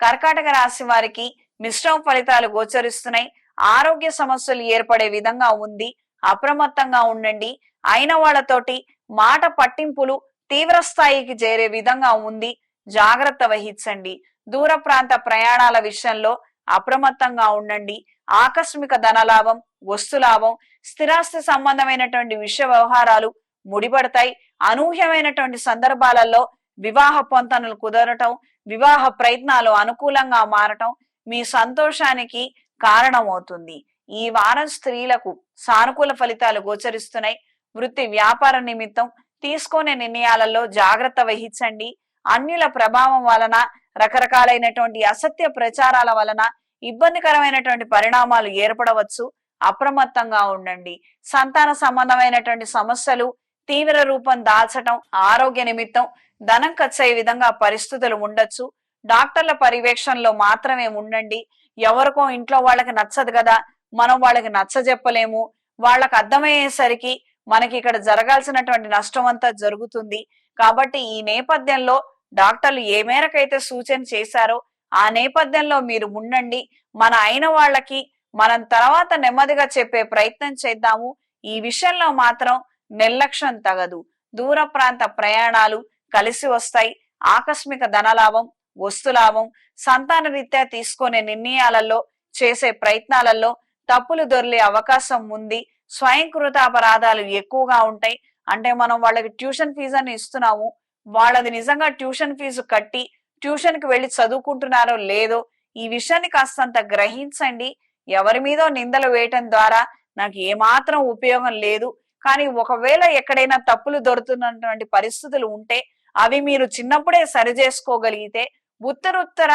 కర్కాటక రాశి వారికి మిశ్రమ ఫలితాలు గోచరిస్తున్నాయి. ఆరోగ్య సమస్యలు ఏర్పడే విధంగా ఉంది. అప్రమత్తంగా ఉండండి. అయిన వాళ్ళతోటి మాట పట్టింపులు తీవ్ర స్థాయికి చేరే విధంగా ఉంది. జాగ్రత్త వహించండి. దూర ప్రాంత ప్రయాణాల విషయంలో అప్రమత్తంగా ఉండండి. ఆకస్మిక ధనలాభం వస్తులాభం స్థిరాస్తి సంబంధమైనటువంటి విషయ వ్యవహారాలు ముడిపడతాయి. అనూహ్యమైనటువంటి సందర్భాలలో వివాహ పొంతనలు కుదరటం వివాహ ప్రయత్నాలు అనుకూలంగా మారటం మీ సంతోషానికి కారణమవుతుంది. ఈ వారం స్త్రీలకు సానుకూల ఫలితాలు గోచరిస్తున్నాయి. వృత్తి వ్యాపార నిమిత్తం తీసుకునే నిర్ణయాలలో జాగ్రత్త వహించండి. అన్యుల ప్రభావం వలన రకరకాలైనటువంటి అసత్య ప్రచారాల వలన ఇబ్బందికరమైనటువంటి పరిణామాలు ఏర్పడవచ్చు. అప్రమత్తంగా ఉండండి. సంతాన సంబంధమైనటువంటి సమస్యలు తీవ్ర రూపం దాల్చటం ఆరోగ్య నిమిత్తం ధనం ఖర్చయ్యే విధంగా పరిస్థితులు ఉండొచ్చు. డాక్టర్ల పర్యవేక్షణలో మాత్రమే ఉండండి. ఎవరికో ఇంట్లో వాళ్ళకి నచ్చదు కదా మనం వాళ్ళకి నచ్చ చెప్పలేము వాళ్ళకి అర్థమయ్యేసరికి మనకి ఇక్కడ జరగాల్సినటువంటి నష్టం అంతా జరుగుతుంది. కాబట్టి ఈ నేపథ్యంలో డాక్టర్లు ఏ మేరకైతే సూచన చేశారో ఆ నేపథ్యంలో మీరు ఉండండి. మన అయిన వాళ్ళకి మనం తర్వాత నెమ్మదిగా చెప్పే ప్రయత్నం చేద్దాము. ఈ విషయంలో మాత్రం నిర్లక్ష్యం తగదు. దూర ప్రాంత ప్రయాణాలు కలిసి వస్తాయి. ఆకస్మిక ధనలాభం వస్తులాభం సంతాన రీత్యా తీసుకునే నిర్ణయాలలో చేసే ప్రయత్నాలలో తప్పులు దొరికే అవకాశం ఉంది. స్వయంకృత అపరాధాలు ఎక్కువగా ఉంటాయి. అంటే మనం వాళ్ళకి ట్యూషన్ ఫీజు అని ఇస్తున్నాము. వాళ్ళది నిజంగా ట్యూషన్ ఫీజు కట్టి ట్యూషన్కి వెళ్ళి చదువుకుంటున్నారో లేదో ఈ విషయాన్ని కాస్తంత గ్రహించండి. ఎవరి మీదో నిందలు వేయటం ద్వారా నాకు ఏమాత్రం ఉపయోగం లేదు. కానీ ఒకవేళ ఎక్కడైనా తప్పులు దొరుకుతున్నటువంటి పరిస్థితులు ఉంటే అవి మీరు చిన్నప్పుడే సరి చేసుకోగలిగితే ఉత్తరుత్తర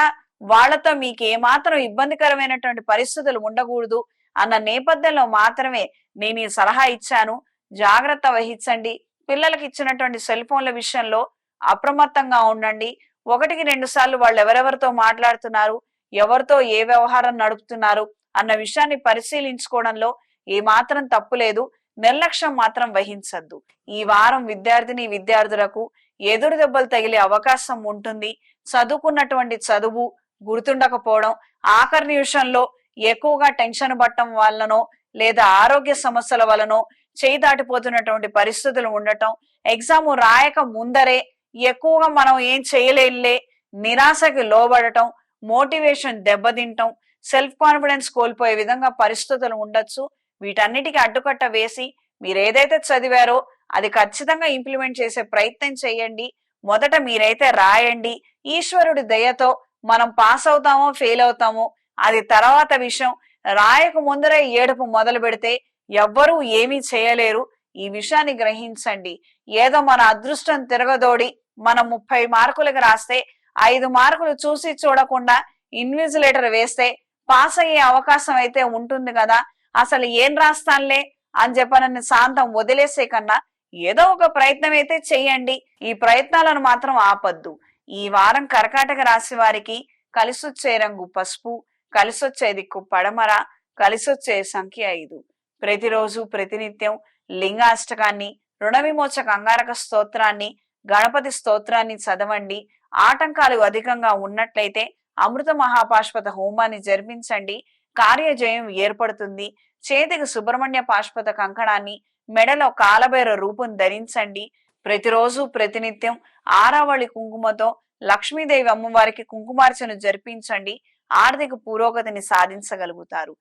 వాళ్ళతో మీకు ఏమాత్రం ఇబ్బందికరమైనటువంటి పరిస్థితులు ఉండకూడదు అన్న నేపథ్యంలో మాత్రమే నేను ఈ సలహా ఇచ్చాను. జాగ్రత్త వహించండి. పిల్లలకి ఇచ్చినటువంటి సెల్ ఫోన్ల విషయంలో అప్రమత్తంగా ఉండండి. ఒకటికి రెండు సార్లు వాళ్ళు ఎవరెవరితో మాట్లాడుతున్నారు ఎవరితో ఏ వ్యవహారం నడుపుతున్నారు అన్న విషయాన్ని పరిశీలించుకోవడంలో ఏమాత్రం తప్పు లేదు. నిర్లక్ష్యం మాత్రం వహించద్దు. ఈ వారం విద్యార్థిని విద్యార్థులకు ఎదురు దెబ్బలు తగిలే అవకాశం ఉంటుంది. చదువుకున్నటువంటి చదువు గుర్తుండకపోవడం ఆఖరి నిమిషంలో ఎక్కువగా టెన్షన్ పట్టడం వల్లనో లేదా ఆరోగ్య సమస్యల వలనో చేయి దాటిపోతున్నటువంటి పరిస్థితులు ఉండటం ఎగ్జామ్ రాయక ముందరే ఎక్కువగా మనం ఏం చేయలేలే నిరాశకి లోబడటం మోటివేషన్ దెబ్బతింటం సెల్ఫ్ కాన్ఫిడెన్స్ కోల్పోయే విధంగా పరిస్థితులు ఉండొచ్చు. వీటన్నిటికీ అడ్డుకట్ట వేసి మీరు ఏదైతే చదివారో అది ఖచ్చితంగా ఇంప్లిమెంట్ చేసే ప్రయత్నం చేయండి. మొదట మీరైతే రాయండి. ఈశ్వరుడి దయతో మనం పాస్ అవుతామో ఫెయిల్ అవుతామో అది తర్వాత విషయం. రాయక ముందరే ఏడుపు మొదలు పెడితే ఎవ్వరూ ఏమీ చేయలేరు. ఈ విషయాన్ని గ్రహించండి. ఏదో మన అదృష్టం తిరగదోడి మనం ముప్పై మార్కులకు రాస్తే ఐదు మార్కులు చూసి చూడకుండా ఇన్విజిలేటర్ వేస్తే పాస్ అయ్యే అవకాశం అయితే ఉంటుంది కదా. అసలు ఏం రాస్తానులే అని చెప్పనని శాంతం వదిలేసే కన్నా ఏదో ఒక ప్రయత్నం అయితే చెయ్యండి ఈ ప్రయత్నాలను మాత్రం ఆపద్దు. ఈ వారం కర్కాటక రాశి వారికి కలిసొచ్చే రంగు పసుపు కలిసొచ్చే దిక్కు పడమర కలిసొచ్చే సంఖ్య ఐదు. ప్రతిరోజు ప్రతినిత్యం లింగాష్టకాన్ని రుణ విమోచక అంగారక స్తోత్రాన్ని గణపతి స్తోత్రాన్ని చదవండి. ఆటంకాలు అధికంగా ఉన్నట్లయితే అమృత మహాపాష్పత హోమాన్ని జరిపించండి. కార్యజయం ఏర్పడుతుంది. చేతికి సుబ్రహ్మణ్య పాష్పత కంకణాన్ని మెడలో కాలబేర రూపం ధరించండి. ప్రతిరోజు ప్రతినిత్యం ఆరావళి కుంకుమతో లక్ష్మీదేవి అమ్మవారికి కుంకుమార్చన జరిపించండి. ఆర్థిక పురోగతిని సాధించగలుగుతారు.